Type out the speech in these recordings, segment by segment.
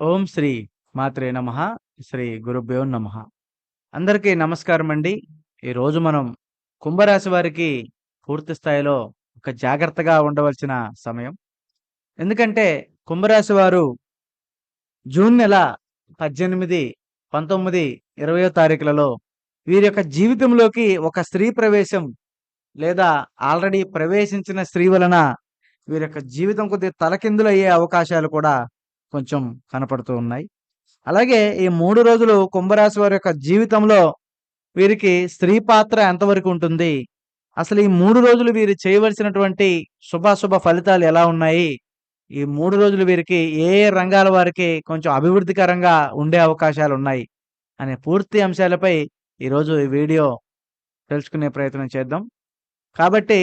ఓం శ్రీ మాత్రే నమ శ్రీ గురుభ్యో నమ. అందరికీ నమస్కారం అండి. ఈరోజు మనం కుంభరాశి వారికి పూర్తి స్థాయిలో ఒక జాగ్రత్తగా ఉండవలసిన సమయం. ఎందుకంటే కుంభరాశి వారు జూన్ నెల పద్దెనిమిది పంతొమ్మిది ఇరవయో తారీఖులలో వీరి యొక్క జీవితంలోకి ఒక స్త్రీ ప్రవేశం లేదా ఆల్రెడీ ప్రవేశించిన స్త్రీ వలన వీరి యొక్క జీవితం కొద్దిగా తలకిందులు అయ్యే అవకాశాలు కూడా కొంచెం కనపడుతూ ఉన్నాయి. అలాగే ఈ మూడు రోజులు కుంభరాశి వారి యొక్క జీవితంలో వీరికి స్త్రీ పాత్ర ఎంతవరకు ఉంటుంది? అసలు ఈ మూడు రోజులు వీరు చేయవలసినటువంటి శుభాశుభ ఫలితాలు ఎలా ఉన్నాయి? ఈ మూడు రోజులు వీరికి ఏ రంగాల వారికి కొంచెం అభివృద్ధికరంగా ఉండే అవకాశాలు ఉన్నాయి? అనే పూర్తి అంశాలపై ఈరోజు ఈ వీడియో తెలుసుకునే ప్రయత్నం చేద్దాం. కాబట్టి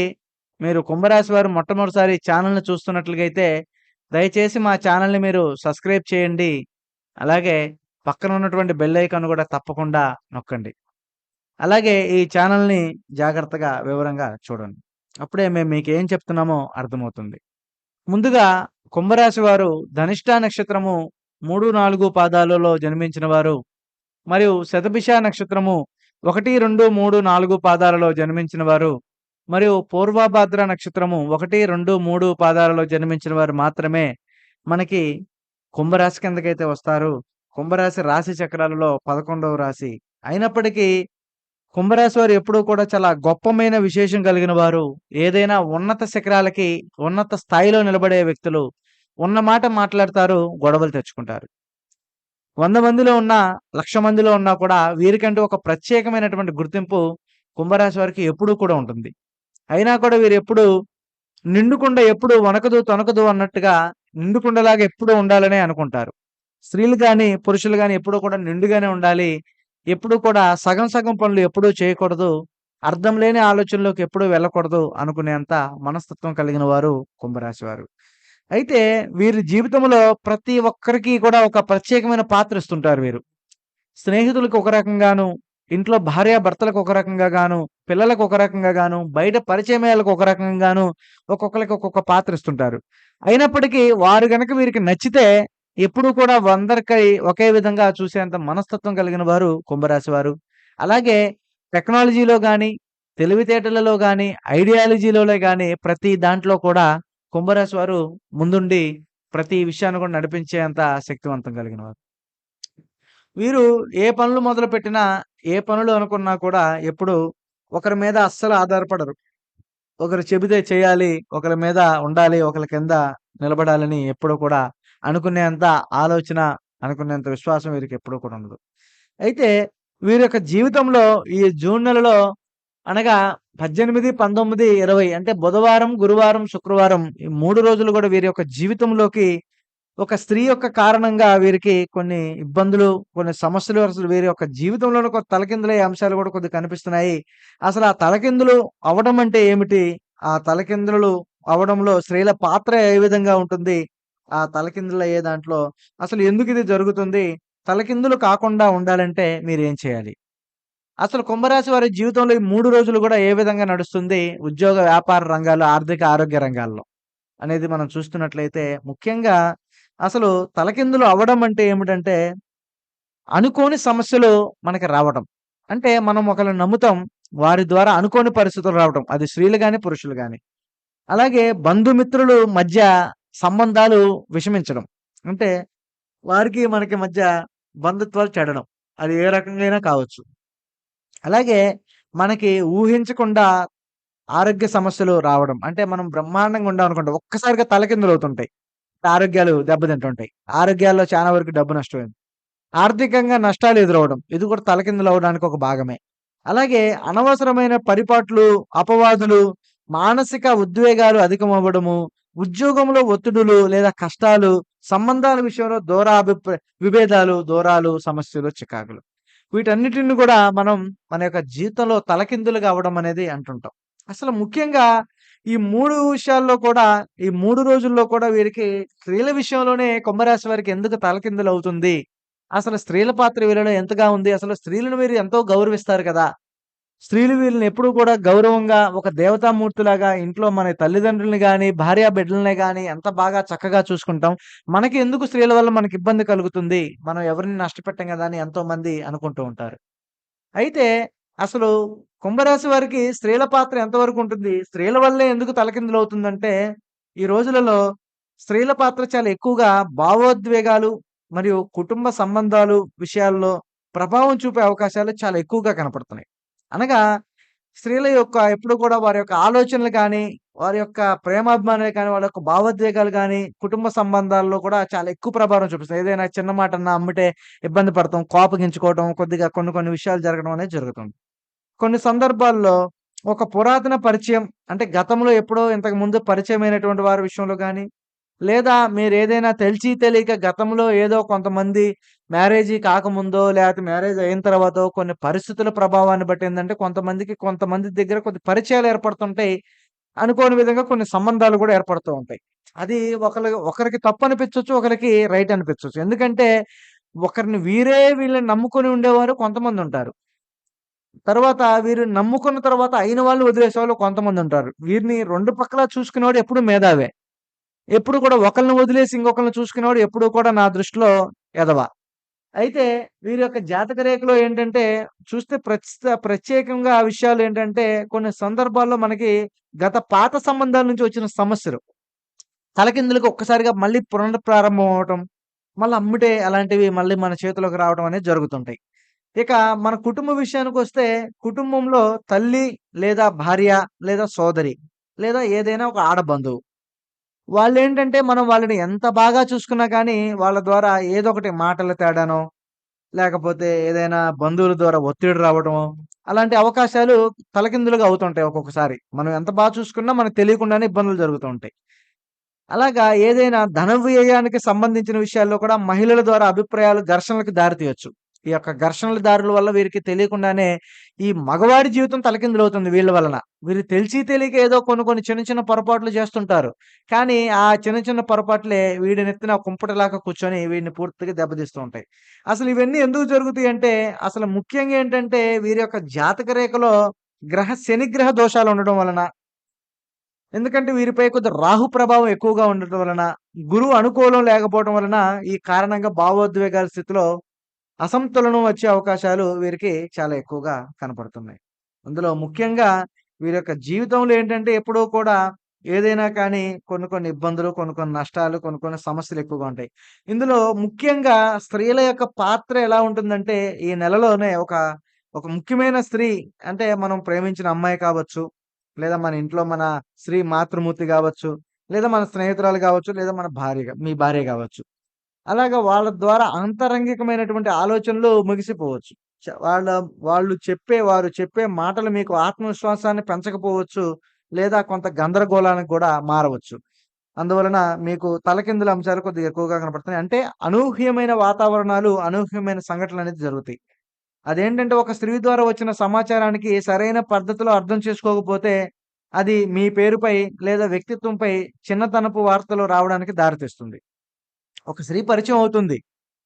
మీరు కుంభరాశి వారు మొట్టమొదటిసారి ఛానల్ని చూస్తున్నట్లుగా అయితే దయచేసి మా ఛానల్ని మీరు సబ్స్క్రైబ్ చేయండి. అలాగే పక్కన ఉన్నటువంటి బెల్ ఐకాన్ కూడా తప్పకుండా నొక్కండి. అలాగే ఈ ఛానల్ని జాగ్రత్తగా వివరంగా చూడండి. అప్పుడే మేము మీకు ఏం చెప్తున్నామో అర్థమవుతుంది. ముందుగా కుంభరాశి వారు ధనిష్ట నక్షత్రము మూడు నాలుగు పాదాలలో జన్మించిన వారు మరియు శతభిష నక్షత్రము ఒకటి రెండు మూడు నాలుగు పాదాలలో జన్మించిన వారు మరియు పూర్వభాద్ర నక్షత్రము ఒకటి రెండు మూడు పాదాలలో జన్మించిన వారు మాత్రమే మనకి కుంభరాశి కిందకైతే వస్తారు. కుంభరాశి రాశి చక్రాలలో పదకొండవ రాశి. అయినప్పటికీ కుంభరాశి వారు ఎప్పుడూ కూడా చాలా గొప్పమైన విశేషం కలిగిన వారు. ఏదైనా ఉన్నత శిఖరాలకి ఉన్నత స్థాయిలో నిలబడే వ్యక్తులు ఉన్న మాట మాట్లాడతారు గొడవలు తెచ్చుకుంటారు. వంద మందిలో ఉన్న లక్ష మందిలో ఉన్నా కూడా వీరికంటూ ఒక ప్రత్యేకమైనటువంటి గుర్తింపు కుంభరాశి వారికి ఎప్పుడూ కూడా ఉంటుంది. అయినా కూడా వీరు ఎప్పుడు నిండుకుండ ఎప్పుడు వనకదు తొనకదు అన్నట్టుగా నిండుకుండలాగా ఎప్పుడూ ఉండాలనే అనుకుంటారు. స్త్రీలు కానీ పురుషులు కానీ ఎప్పుడూ కూడా నిండుగానే ఉండాలి. ఎప్పుడూ కూడా సగం సగం పనులు ఎప్పుడూ చేయకూడదు. అర్థం లేని ఆలోచనలోకి ఎప్పుడూ వెళ్ళకూడదు అనుకునేంత మనస్తత్వం కలిగిన వారు కుంభరాశి వారు. అయితే వీరి జీవితంలో ప్రతి ఒక్కరికి కూడా ఒక ప్రత్యేకమైన పాత్ర ఇస్తుంటారు వీరు. స్నేహితులకు ఒక రకంగాను ఇంట్లో భార్య భర్తలకు ఒక రకంగా గాను పిల్లలకు ఒక రకంగా గాను బయట పరిచయాలకు ఒక రకంగా గాను ఒక్కొక్కరికి ఒక్కొక్క పాత్ర ఇస్తుంటారు. అయినప్పటికీ వారు గనక వీరికి నచ్చితే ఎప్పుడూ కూడా వందరికై ఒకే విధంగా చూసేంత మనస్తత్వం కలిగిన వారు కుంభరాశి వారు. అలాగే టెక్నాలజీలో కానీ తెలివితేటలలో కానీ ఐడియాలజీలో కానీ ప్రతి దాంట్లో కూడా కుంభరాశి వారు ముందుండి ప్రతి విషయాన్ని కూడా నడిపించేంత శక్తివంతం కలిగిన వారు. వీరు ఏ పనులు మొదలు పెట్టినా ఏ పనులు అనుకున్నా కూడా ఎప్పుడు ఒకరి మీద అస్సలు ఆధారపడరు. ఒకరు చెబితే చేయాలి ఒకరి మీద ఉండాలి ఒకరి కింద నిలబడాలని ఎప్పుడూ కూడా అనుకునేంత ఆలోచన అనుకునేంత విశ్వాసం వీరికి ఎప్పుడూ కూడా ఉండదు. అయితే వీరి యొక్క జీవితంలో ఈ జూన్ నెలలో అనగా పద్దెనిమిది పంతొమ్మిది ఇరవై అంటే బుధవారం గురువారం శుక్రవారం ఈ మూడు రోజులు కూడా వీరి యొక్క జీవితంలోకి ఒక స్త్రీ యొక్క కారణంగా వీరికి కొన్ని ఇబ్బందులు కొన్ని సమస్యలు అసలు వీరి యొక్క జీవితంలోని ఒక తలకిందులయ్యే అంశాలు కూడా కొద్దిగా కనిపిస్తున్నాయి. అసలు ఆ తలకిందులు అవడం అంటే ఏమిటి? ఆ తలకిందులు అవడంలో స్త్రీల పాత్ర ఏ విధంగా ఉంటుంది? ఆ తలకిందులు అయ్యే దాంట్లో అసలు ఎందుకు ఇది జరుగుతుంది? తలకిందులు కాకుండా ఉండాలంటే మీరు ఏం చేయాలి? అసలు కుంభరాశి వారి జీవితంలో ఈ మూడు రోజులు కూడా ఏ విధంగా నడుస్తుంది? ఉద్యోగ వ్యాపార రంగాలు ఆర్థిక ఆరోగ్య రంగాల్లో అనేది మనం చూస్తున్నట్లయితే ముఖ్యంగా అసలు తలకిందులు అవ్వడం అంటే ఏమిటంటే అనుకోని సమస్యలు మనకి రావడం అంటే మనం ఒకరిని నమ్ముతాం వారి ద్వారా అనుకోని పరిస్థితులు రావడం అది స్త్రీలు కానీ పురుషులు కానీ అలాగే బంధుమిత్రులు మధ్య సంబంధాలు విషమించడం. అంటే వారికి మనకి మధ్య బంధుత్వాలు చెడడం. అది ఏ రకంగా కావచ్చు. అలాగే మనకి ఊహించకుండా ఆరోగ్య సమస్యలు రావడం. అంటే మనం బ్రహ్మాండంగా ఉండాలనుకుంటాం ఒక్కసారిగా తలకిందులు అవుతుంటాయి ఆరోగ్యాలు దెబ్బతింటుంటాయి. ఆరోగ్యాల్లో చాలా వరకు డబ్బు నష్టమైంది. ఆర్థికంగా నష్టాలు ఎదురవడం ఇది కూడా తలకిందులు అవడానికి ఒక భాగమే. అలాగే అనవసరమైన పరిపాట్లు అపవాదులు మానసిక ఉద్వేగాలు అధికమవ్వడము ఉద్యోగంలో ఒత్తిడులు లేదా కష్టాలు సంబంధాల విషయంలో దూరాభిప్రాయ విభేదాలు దూరాలు సమస్యలు చికాకులు. వీటన్నిటిని కూడా మనం మన యొక్క జీవితంలో తలకిందులుగా అవ్వడం అనేది అంటుంటాం. అసలు ముఖ్యంగా ఈ మూడు విషయాల్లో కూడా ఈ మూడు రోజుల్లో కూడా వీరికి స్త్రీల విషయంలోనే కుంభరాశి వారికి ఎందుకు తలకిందులు అవుతుంది అసలు స్త్రీల పాత్ర వీళ్ళలో ఎంతగా ఉంది అసలు స్త్రీలను మీరు ఎంతో గౌరవిస్తారు కదా స్త్రీలు వీళ్ళని ఎప్పుడూ కూడా గౌరవంగా ఒక దేవతామూర్తిలాగా ఇంట్లో మన తల్లిదండ్రుల్ని కానీ భార్య బిడ్డల్ని కానీ ఎంత బాగా చక్కగా చూసుకుంటాం. మనకి ఎందుకు స్త్రీల వల్ల మనకి ఇబ్బంది కలుగుతుంది. మనం ఎవరిని నష్టపెట్టం కదా అని ఎంతోమంది అనుకుంటూ ఉంటారు. అయితే అసలు కుంభరాశి వారికి స్త్రీల పాత్ర ఎంతవరకు ఉంటుంది? స్త్రీల వల్లే ఎందుకు తలకిందులు అవుతుందంటే ఈ రోజులలో స్త్రీల పాత్ర చాలా ఎక్కువగా భావోద్వేగాలు మరియు కుటుంబ సంబంధాలు విషయాల్లో ప్రభావం చూపే అవకాశాలు చాలా ఎక్కువగా కనపడుతున్నాయి. అనగా స్త్రీల యొక్క ఎప్పుడు కూడా వారి యొక్క ఆలోచనలు కానీ వారి యొక్క ప్రేమాభిమానాలు కానీ, వాళ్ళ యొక్క భావోద్వేగాలు కానీ కుటుంబ సంబంధాల్లో కూడా చాలా ఎక్కువ ప్రభావం చూపిస్తుంది ఏదైనా చిన్న మాట అన్నా అమ్మితే ఇబ్బంది పడతాం, కోపగించుకోవడం, కొద్దిగా కొన్ని కొన్ని విషయాలు జరగడం అనేది జరుగుతుంది. కొన్ని సందర్భాల్లో ఒక పురాతన పరిచయం అంటే గతంలో ఎప్పుడో ఇంతకు ముందు పరిచయమైనటువంటి వారి విషయంలో కానీ లేదా మీరు ఏదైనా తెలిసి తెలియక గతంలో ఏదో కొంతమంది మ్యారేజీ కాకముందో, లేకపోతే మ్యారేజ్ అయిన తర్వాత కొన్ని పరిస్థితుల ప్రభావాన్ని బట్టి ఏంటంటే కొంతమందికి కొంతమంది దగ్గర కొన్ని పరిచయాలు ఏర్పడుతుంటాయి. అనుకోని విధంగా కొన్ని సంబంధాలు కూడా ఏర్పడుతూ ఉంటాయి. అది ఒకరి ఒకరికి తప్పు అనిపించవచ్చు ఒకరికి రైట్ అనిపించవచ్చు ఎందుకంటే ఒకరిని వీరే వీళ్ళని నమ్ముకొని ఉండేవారు కొంతమంది ఉంటారు తర్వాత వీరు నమ్ముకున్న తర్వాత అయిన వాళ్ళు వదిలేసేవాళ్ళు కొంతమందుంటారు. వీరిని రెండు పక్కలా చూసుకునేవాడు ఎప్పుడు మేధావే. ఎప్పుడు కూడా ఒకళ్ళని వదిలేసి ఇంకొకరిని చూసుకునేవాడు ఎప్పుడూ కూడా నా దృష్టిలో ఎదవ. అయితే వీరి యొక్క జాతక రేఖలో ఏంటంటే చూస్తే ప్రత్స్ ప్రత్యేకంగా ఆ విషయాలు ఏంటంటే కొన్ని సందర్భాల్లో మనకి గత పాత సంబంధాల నుంచి వచ్చిన సమస్యలు. తలకిందులకు ఒక్కసారిగా మళ్ళీ పునఃప్రారంభం అవ్వటం, మళ్ళీ అమ్మిటే అలాంటివి మళ్ళీ మన చేతిలోకి రావడం అనేది జరుగుతుంటాయి. ఇక మన కుటుంబ విషయానికి వస్తే కుటుంబంలో తల్లి లేదా భార్య లేదా సోదరి లేదా ఏదైనా ఒక ఆడబంధువు వాళ్ళు ఏంటంటే మనం వాళ్ళని ఎంత బాగా చూసుకున్నా కానీ వాళ్ళ ద్వారా ఏదో ఒకటి మాటల తేడానో, లేకపోతే ఏదైనా బంధువుల ద్వారా ఒత్తిడి రావడమో, అలాంటి అవకాశాలు తలకిందులుగా అవుతుంటాయి ఒక్కొక్కసారి. మనం ఎంత బాగా చూసుకున్నా మనకు తెలియకుండానే ఇబ్బందులు జరుగుతూ ఉంటాయి. అలాగా ఏదైనా ధన వ్యయానికి సంబంధించిన విషయాల్లో కూడా మహిళల ద్వారా అభిప్రాయాలు ఘర్షణలకు దారితీయచ్చు ఈ యొక్క ఘర్షణల దారుల వల్ల వీరికి తెలియకుండానే ఈ మగవాడి జీవితం తలకిందులవుతుంది వీళ్ళ వలన. వీరు తెలిసి తెలియక ఏదో కొన్ని కొన్ని చిన్న చిన్న పొరపాట్లు చేస్తుంటారు. కానీ ఆ చిన్న చిన్న పొరపాట్లే వీడి నెత్తిన కూర్చొని వీడిని పూర్తిగా దెబ్బతీస్తూ ఉంటాయి. అసలు ఇవన్నీ ఎందుకు జరుగుతాయి అంటే అసలు ముఖ్యంగా ఏంటంటే వీరి యొక్క జాతక రేఖలో గ్రహ శనిగ్రహ దోషాలు ఉండడం వలన ఎందుకంటే వీరిపై కొద్దిగా రాహు ప్రభావం ఎక్కువగా ఉండటం వలన, గురువు అనుకూలం లేకపోవడం వలన ఈ కారణంగా భావోద్వేగాల స్థితిలో అసంతులనం వచ్చే అవకాశాలు వీరికి చాలా ఎక్కువగా కనపడుతున్నాయి. అందులో ముఖ్యంగా వీరి యొక్క జీవితంలో ఏంటంటే ఎప్పుడూ కూడా ఏదైనా కానీ కొన్ని కొన్ని ఇబ్బందులు, కొన్ని కొన్ని నష్టాలు, కొన్ని కొన్ని సమస్యలు ఎక్కువగా ఉంటాయి. ఇందులో ముఖ్యంగా స్త్రీల యొక్క పాత్ర ఎలా ఉంటుందంటే ఈ నెలలోనే ఒక ఒక ముఖ్యమైన స్త్రీ అంటే మనం ప్రేమించిన అమ్మాయి కావచ్చు, లేదా మన ఇంట్లో మన స్త్రీ మాతృమూర్తి కావచ్చు లేదా మన స్నేహితురాలు కావచ్చు లేదా మన భార్య మీ భార్య కావచ్చు అలాగా వాళ్ళ ద్వారా అంతరంగికమైనటువంటి ఆలోచనలు ముగిసిపోవచ్చు. వాళ్ళ వాళ్ళు చెప్పే వారు చెప్పే మాటలు మీకు ఆత్మవిశ్వాసాన్ని పెంచకపోవచ్చు. లేదా కొంత గందరగోళానికి కూడా మారవచ్చు. అందువలన మీకు తలకిందుల అంశాలు కొద్దిగా ఎక్కువగా కనపడుతున్నాయి. అంటే అనూహ్యమైన వాతావరణాలు, అనూహ్యమైన సంఘటనలు అనేది జరుగుతాయి. అదేంటంటే ఒక స్త్రీ ద్వారా వచ్చిన సమాచారానికి సరైన పద్ధతిలో అర్థం చేసుకోకపోతే అది మీ పేరుపై లేదా వ్యక్తిత్వంపై చిన్నతనపు వార్తలు రావడానికి దారితీస్తుంది. ఒక స్త్రీ పరిచయం అవుతుంది.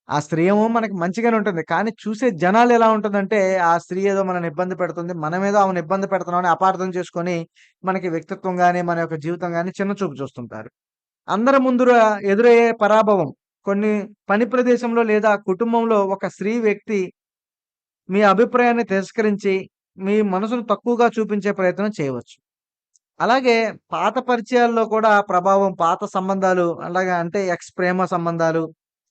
ఆ స్త్రీ ఏమో మనకి మంచిగానే ఉంటుంది. కానీ చూసే జనాలు ఎలా ఉంటుందంటే ఆ స్త్రీ ఏదో మనల్ని ఇబ్బంది పెడుతుంది. మనమేదో ఆమెను ఇబ్బంది పెడుతున్నామని అపార్థం చేసుకొని మనకి వ్యక్తిత్వం కానీ మన యొక్క జీవితం కానీ చిన్న చూపు చూస్తుంటారు. అందరి ముందుర ఎదురయ్యే పరాభవం కొన్ని పని ప్రదేశంలో లేదా కుటుంబంలో ఒక స్త్రీ వ్యక్తి మీ అభిప్రాయాన్ని తిరస్కరించి మీ మనసును తక్కువగా చూపించే ప్రయత్నం చేయవచ్చు. అలాగే పాత పరిచయాల్లో కూడా ప్రభావం పాత సంబంధాలు అలాగే అంటే ఎక్స్ ప్రేమ సంబంధాలు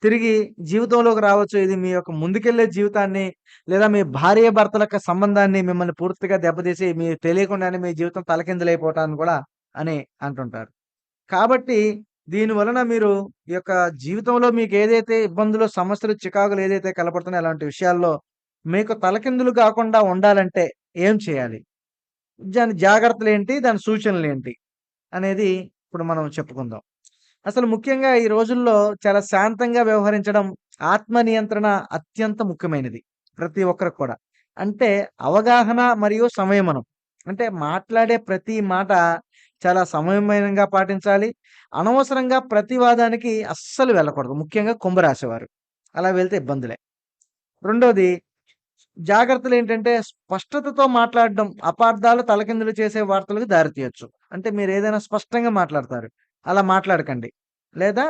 తిరిగి జీవితంలోకి రావచ్చు. ఇది మీ యొక్క ముందుకెళ్ళే జీవితాన్ని లేదా మీ భార్యాభర్తల యొక్క సంబంధాన్ని మిమ్మల్ని పూర్తిగా దెబ్బతీసి మీకు తెలియకుండానే మీ జీవితం తలకిందులైపోవటాన్ని కూడా అని అంటుంటారు. కాబట్టి దీని వలన మీరు ఈ యొక్క జీవితంలో మీకు ఏదైతే ఇబ్బందులు, సమస్యలు, చికాకులు ఏదైతే కలపడుతున్నాయో అలాంటి విషయాల్లో మీకు తలకిందులు కాకుండా ఉండాలంటే ఏం చేయాలి? దాని జాగ్రత్తలు ఏంటి దాని సూచనలు ఏంటి అనేది ఇప్పుడు మనం చెప్పుకుందాం. అసలు ముఖ్యంగా ఈ రోజుల్లో చాలా శాంతంగా వ్యవహరించడం, ఆత్మ నియంత్రణ అత్యంత ముఖ్యమైనది. ప్రతి ఒక్కరికి కూడా. అంటే అవగాహన మరియు సంయమనం. అంటే మాట్లాడే ప్రతి మాట చాలా సమయమైనంగా పాటించాలి. అనవసరంగా ప్రతివాదానికి అస్సలు వెళ్ళకూడదు. ముఖ్యంగా కుంభరాశి వారు. అలా వెళ్తే ఇబ్బందులే. రెండోది జాగ్రత్తలు ఏంటంటే స్పష్టతతో మాట్లాడడం అపార్థాలు తలకిందులు చేసే వార్తలకు దారి అంటే అంటే ఏదైనా స్పష్టంగా మాట్లాడతారు. అలా మాట్లాడకండి. లేదా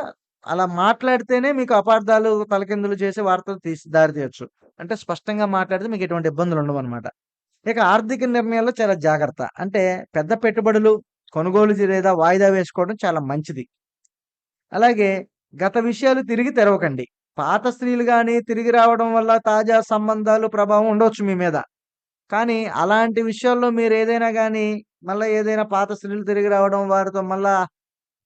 అలా మాట్లాడితేనే మీకు అపార్థాలు తలకిందులు చేసే వార్తలు తీసి దారితీయచ్చు అంటే స్పష్టంగా మాట్లాడితే మీకు ఎటువంటి ఇబ్బందులు ఉండవన్నమాట ఇక ఆర్థిక నిర్ణయాల్లో చాలా జాగ్రత్త. అంటే పెద్ద పెట్టుబడులు, కొనుగోలు లేదా వాయిదా వేసుకోవడం చాలా మంచిది. అలాగే గత విషయాలు తిరిగి తెరవకండి. పాత స్త్రీలు కానీ తిరిగి రావడం వల్ల తాజా సంబంధాలు ప్రభావం ఉండొచ్చు మీ మీద. కానీ అలాంటి విషయాల్లో మీరు ఏదైనా కానీ మళ్ళీ ఏదైనా పాత స్త్రీలు తిరిగి రావడం, వారితో మళ్ళా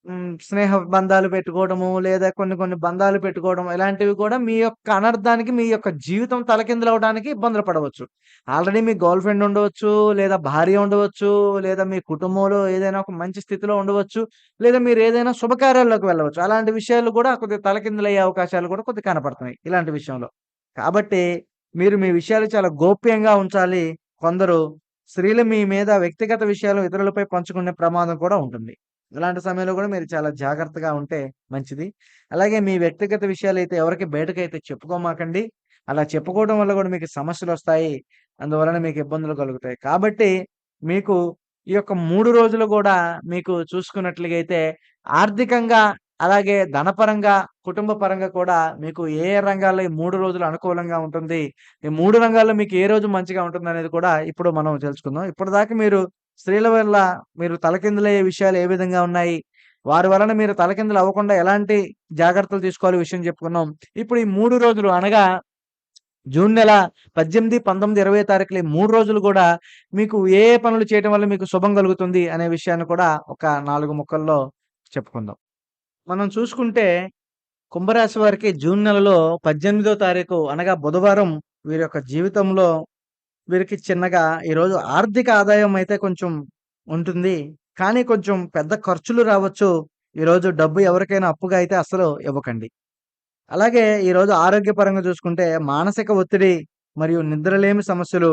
హ్మ్. స్నేహ బంధాలు పెట్టుకోవడము, లేదా కొన్ని కొన్ని బంధాలు పెట్టుకోవడం ఇలాంటివి కూడా మీ యొక్క అనర్థానికి, మీ యొక్క జీవితం తలకిందులవ్వడానికి ఇబ్బందులు పడవచ్చు. ఆల్రెడీ మీ గర్ల్ ఫ్రెండ్ ఉండవచ్చు, లేదా భార్య ఉండవచ్చు, లేదా మీ కుటుంబంలో ఏదైనా ఒక మంచి స్థితిలో ఉండవచ్చు, లేదా మీరేదైనా శుభకార్యాల్లోకి వెళ్ళవచ్చు. అలాంటి విషయాలు కూడా కొద్దిగా తలకిందులయ్యే అవకాశాలు కూడా కొద్దిగా కనపడుతున్నాయి ఇలాంటి విషయంలో. కాబట్టి మీరు మీ విషయాలు చాలా గోప్యంగా ఉంచాలి. కొందరు స్త్రీలు మీ మీద వ్యక్తిగత విషయాలు ఇతరులపై పంచుకునే ప్రమాదం కూడా ఉంటుంది. ఇలాంటి సమయంలో కూడా మీరు చాలా జాగ్రత్తగా ఉంటే మంచిది. అలాగే మీ వ్యక్తిగత విషయాలు అయితే ఎవరికి బయటకైతే చెప్పుకోమాకండి. అలా చెప్పుకోవడం వల్ల కూడా మీకు సమస్యలు వస్తాయి అందువలన మీకు ఇబ్బందులు కలుగుతాయి. కాబట్టి మీకు ఈ యొక్క మూడు రోజులు కూడా మీకు చూసుకున్నట్లుగైతే ఆర్థికంగా, అలాగే ధనపరంగా, కుటుంబ పరంగా కూడా మీకు ఏ రంగాల్లో ఈ మూడు రోజులు అనుకూలంగా ఉంటుంది. ఈ మూడు రంగాల్లో మీకు ఏ రోజు మంచిగా ఉంటుందనేది కూడా ఇప్పుడు మనం తెలుసుకుందాం. ఇప్పటిదాకా మీరు స్త్రీల వల్ల మీరు తలకిందులయ్యే విషయాలు ఏ విధంగా ఉన్నాయి? వారి వలన మీరు తలకిందులు అవ్వకుండా ఎలాంటి జాగ్రత్తలు తీసుకోవాలి విషయం చెప్పుకున్నాం. ఇప్పుడు ఈ మూడు రోజులు అనగా జూన్ నెల 18, 19, 20 తారీఖులు ఈ 3 రోజులు కూడా మీకు ఏ ఏ పనులు చేయటం వల్ల మీకు శుభం కలుగుతుంది అనే విషయాన్ని కూడా ఒక నాలుగు ముక్కల్లో చెప్పుకుందాం. మనం చూసుకుంటే కుంభరాశి వారికి జూన్ నెలలో 18దో తారీఖు అనగా బుధవారం వీరి యొక్క జీవితంలో వీరికి చిన్నగా ఈరోజు ఆర్థిక ఆదాయం అయితే కొంచెం ఉంటుంది. కానీ కొంచెం పెద్ద ఖర్చులు రావచ్చు. ఈరోజు డబ్బు ఎవరికైనా అప్పుగా అయితే అసలు ఇవ్వకండి. అలాగే ఈరోజు ఆరోగ్యపరంగా చూసుకుంటే మానసిక ఒత్తిడి మరియు నిద్రలేమి సమస్యలు,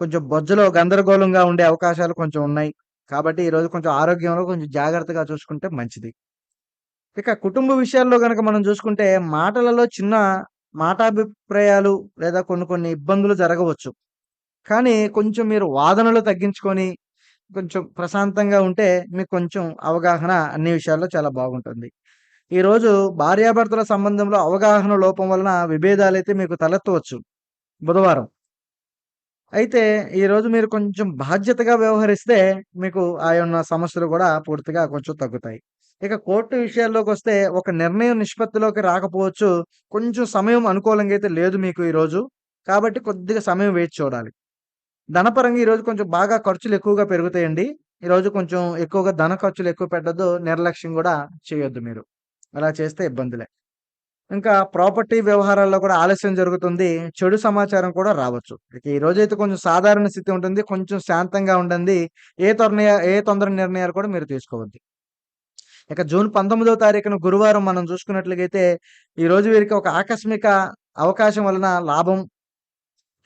కొంచెం బొజ్జలో గందరగోళంగా ఉండే అవకాశాలు కొంచెం ఉన్నాయి. కాబట్టి ఈరోజు కొంచెం ఆరోగ్యంలో కొంచెం జాగ్రత్తగా చూసుకుంటే మంచిది. ఇక కుటుంబ విషయాల్లో కనుక మనం చూసుకుంటే మాటలలో చిన్న మాటాభిప్రాయాలు లేదా కొన్ని కొన్ని ఇబ్బందులు జరగవచ్చు. కానీ కొంచెం మీరు వాదనలు తగ్గించుకొని కొంచెం ప్రశాంతంగా ఉంటే మీకు కొంచెం అవగాహన అన్ని విషయాల్లో చాలా బాగుంటుంది. ఈరోజు భార్యాభర్తల సంబంధంలో అవగాహన లోపం వలన విభేదాలైతే మీకు తలెత్తవచ్చు బుధవారం. అయితే ఈరోజు మీరు కొంచెం బాధ్యతగా వ్యవహరిస్తే మీకు ఆ ఉన్న సమస్యలు కూడా పూర్తిగా కొంచెం తగ్గుతాయి. ఇక కోర్టు విషయాల్లోకి వస్తే ఒక నిర్ణయం నిష్పత్తిలోకి రాకపోవచ్చు. కొంచెం సమయం అనుకూలంగా అయితే లేదు మీకు ఈరోజు. కాబట్టి కొద్దిగా సమయం వేచి చూడాలి. ధనపరంగా ఈరోజు కొంచెం బాగా ఖర్చులు ఎక్కువగా పెరుగుతాయండి. ఈరోజు కొంచెం ఎక్కువగా ధన ఖర్చులు ఎక్కువ పెట్టద్దు నిర్లక్ష్యం కూడా చేయొద్దు మీరు. అలా చేస్తే ఇబ్బందులే. ఇంకా ప్రాపర్టీ వ్యవహారాల్లో కూడా ఆలస్యం జరుగుతుంది. చెడు సమాచారం కూడా రావచ్చు. ఇక ఈ అయితే కొంచెం సాధారణ స్థితి ఉంటుంది. కొంచెం శాంతంగా ఉండండి. ఏ తొందర ఏ తొందర నిర్ణయాలు కూడా మీరు తీసుకోవద్దు. ఇక జూన్ 19వ తారీఖున గురువారం మనం చూసుకున్నట్లయితే ఈరోజు వీరికి ఒక ఆకస్మిక అవకాశం వలన లాభం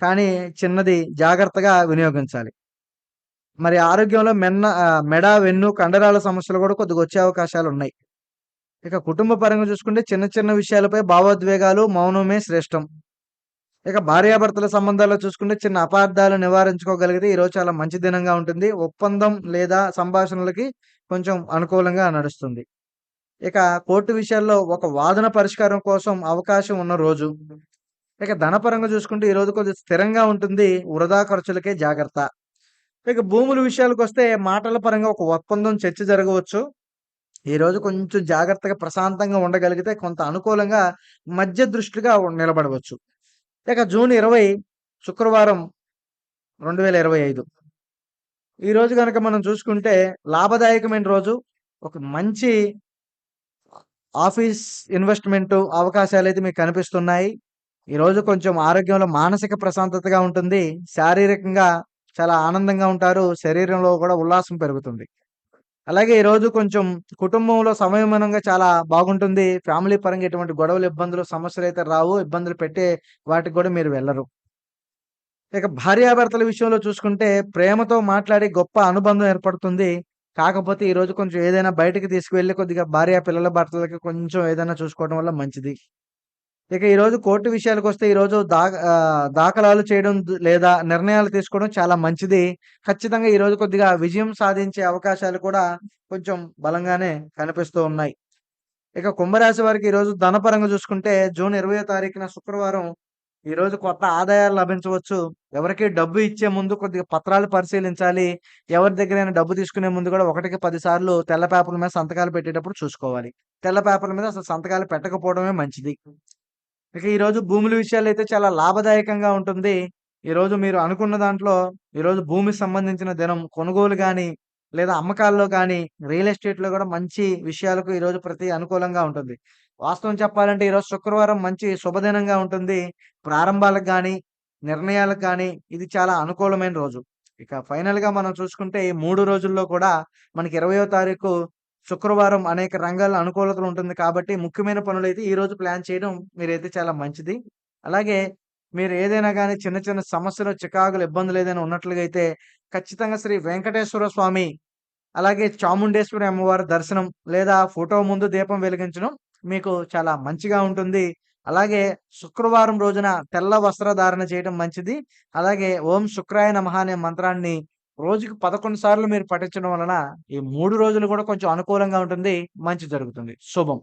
కానీ చిన్నది జాగ్రత్తగా వినియోగించాలి. మరి ఆరోగ్యంలో మెన్న మెడ, వెన్ను, కండరాల సమస్యలు కూడా కొద్దిగా వచ్చే అవకాశాలు ఉన్నాయి ఇక కుటుంబ పరంగా చూసుకుంటే చిన్న చిన్న విషయాలపై భావోద్వేగాలు మౌనమే శ్రేష్టం. ఇక భార్యాభర్తల సంబంధాల్లో చూసుకుంటే చిన్న అపార్థాలు నివారించుకోగలిగితే ఈరోజు చాలా మంచి దినంగా ఉంటుంది. ఒప్పందం లేదా సంభాషణలకి కొంచెం అనుకూలంగా నడుస్తుంది. ఇక కోర్టు విషయాల్లో ఒక వాదన పరిష్కారం కోసం అవకాశం ఉన్న రోజు. ఇక ధనపరంగా చూసుకుంటే ఈరోజు కొద్దిగా స్థిరంగా ఉంటుంది. వృధా ఖర్చులకే జాగ్రత్త. ఇక భూముల విషయాలకు వస్తే మాటల పరంగా ఒక ఒప్పందం చర్చ జరగవచ్చు. ఈరోజు కొంచెం జాగ్రత్తగా ప్రశాంతంగా ఉండగలిగితే కొంత అనుకూలంగా మధ్య దృష్టిగా నిలబడవచ్చు. ఇక జూన్ 20 శుక్రవారం 2025 ఈరోజు కనుక మనం చూసుకుంటే లాభదాయకమైన రోజు. ఒక మంచి ఆఫీస్ ఇన్వెస్ట్‌మెంటు అయితే మీకు కనిపిస్తున్నాయి. ఈరోజు కొంచెం ఆరోగ్యంలో మానసిక ప్రశాంతతగా ఉంటుంది. శారీరకంగా చాలా ఆనందంగా ఉంటారు. శరీరంలో కూడా ఉల్లాసం పెరుగుతుంది. అలాగే ఈరోజు కొంచెం కుటుంబంలో సమయమనంగా చాలా బాగుంటుంది. ఫ్యామిలీ పరంగా ఎటువంటి గొడవలు, ఇబ్బందులు, సమస్యలు అయితే రావు. ఇబ్బందులు పెట్టే వాటికి కూడా మీరు వెళ్ళరు ఇక భార్యాభర్తల విషయంలో చూసుకుంటే ప్రేమతో మాట్లాడి గొప్ప అనుబంధం ఏర్పడుతుంది. కాకపోతే ఈరోజు కొంచెం ఏదైనా బయటకు తీసుకువెళ్ళి కొద్దిగా భార్య, పిల్లల భర్తలకి కొంచెం ఏదైనా చూసుకోవడం వల్ల మంచిది. ఇక ఈరోజు కోర్టు విషయాలకు వస్తే ఈరోజు దా దాఖలాలు చేయడం లేదా నిర్ణయాలు తీసుకోవడం చాలా మంచిది. ఖచ్చితంగా ఈరోజు కొద్దిగా విజయం సాధించే అవకాశాలు కూడా కొంచెం బలంగానే కనిపిస్తూ ఉన్నాయి. ఇక కుంభరాశి వారికి ఈరోజు ధనపరంగా చూసుకుంటే జూన్ 20వ తారీఖున శుక్రవారం ఈరోజు కొత్త ఆదాయాలు లభించవచ్చు. ఎవరికి డబ్బు ఇచ్చే ముందు కొద్దిగా పత్రాలు పరిశీలించాలి. ఎవరి దగ్గరైనా డబ్బు తీసుకునే ముందు కూడా ఒకటికి పది సార్లు తెల్ల పేపర్ల మీద సంతకాలు పెట్టేటప్పుడు చూసుకోవాలి. తెల్ల పేపర్ల మీద అసలు సంతకాలు పెట్టకపోవడమే మంచిది. ఇక ఈరోజు భూముల విషయాలు అయితే చాలా లాభదాయకంగా ఉంటుంది. ఈరోజు మీరు అనుకున్న దాంట్లో ఈరోజు భూమికి సంబంధించిన దినం కొనుగోలు కానీ లేదా అమ్మకాల్లో కానీ రియల్ ఎస్టేట్‌లో కూడా మంచి విషయాలకు ఈరోజు ప్రతి అనుకూలంగా ఉంటుంది. వాస్తవం చెప్పాలంటే ఈరోజు శుక్రవారం మంచి శుభదినంగా ఉంటుంది. ప్రారంభాలకు కానీ నిర్ణయాలకు కానీ ఇది చాలా అనుకూలమైన రోజు. ఇక ఫైనల్‌గా మనం చూసుకుంటే ఈ మూడు రోజుల్లో కూడా మనకి 20వ తారీఖు శుక్రవారం అనేక రంగాల అనుకూలతలు ఉంటుంది కాబట్టి ముఖ్యమైన పనులు అయితే ఈరోజు ప్లాన్ చేయడం మీరైతే చాలా మంచిది. అలాగే మీరు ఏదైనా కానీ చిన్న చిన్న సమస్యలు, చికాకులు, ఇబ్బందులు ఏదైనా ఉన్నట్లుగా అయితే ఖచ్చితంగా శ్రీ వెంకటేశ్వర స్వామి, అలాగే చాముండేశ్వరి అమ్మవారి దర్శనం లేదా ఫోటో ముందు దీపం వెలిగించడం మీకు చాలా మంచిగా ఉంటుంది. అలాగే శుక్రవారం రోజున తెల్ల వస్త్రధారణ చేయడం మంచిది. అలాగే ఓం శుక్రాయ నమః అనే మంత్రాన్ని రోజుకి 11 సార్లు మీరు పఠించడం వలన ఈ మూడు రోజులు కూడా కొంచెం అనుకూలంగా ఉంటుంది. మంచి జరుగుతుంది. శుభం.